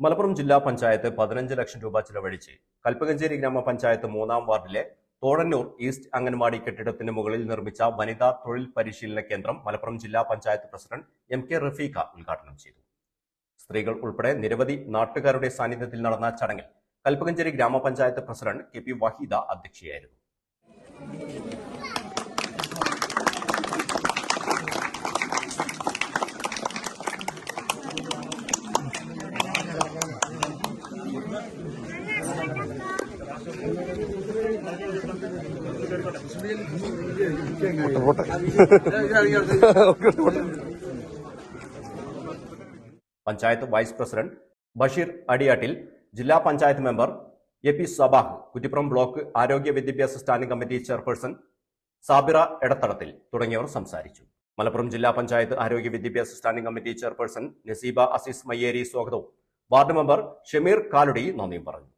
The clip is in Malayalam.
മലപ്പുറം ജില്ലാ പഞ്ചായത്ത് പതിനഞ്ച് ലക്ഷം രൂപ ചിലവഴിച്ച് കൽപ്പകഞ്ചേരി ഗ്രാമപഞ്ചായത്ത് മൂന്നാം വാർഡിലെ തോഴന്നൂർ ഈസ്റ്റ് അംഗൻവാടി കെട്ടിടത്തിന് മുകളിൽ നിർമ്മിച്ച വനിതാ തൊഴിൽ പരിശീലന കേന്ദ്രം മലപ്പുറം ജില്ലാ panchayat president M K Rafeeqa ഉദ്ഘാടനം ചെയ്തു. സ്ത്രീകൾ ഉൾപ്പെടെ നിരവധി നാട്ടുകാരുടെ സാന്നിധ്യത്തിൽ നടന്ന ചടങ്ങിൽ കൽപ്പകഞ്ചേരി ഗ്രാമപഞ്ചായത്ത് പ്രസിഡന്റ് കെ പി വഹീദ അധ്യക്ഷയായിരുന്നു. പഞ്ചായത്ത് വൈസ് പ്രസിഡന്റ് ബഷീർ അടിയാട്ടിൽ ജില്ലാ panchayat member A P Sabah Kuttippuram block ആരോഗ്യ വിദ്യാഭ്യാസ standing committee chairperson Sabira Edathadathil തുടങ്ങിയവർ സംസാരിച്ചു. മലപ്പുറം ജില്ലാ പഞ്ചായത്ത് ആരോഗ്യ വിദ്യാഭ്യാസ standing committee chairperson Naseeba Azeez Mayyeri സ്വാഗതവും. വാർഡ് മെമ്പർ ഷമീർ കാലുടി നന്ദിയും പറഞ്ഞു.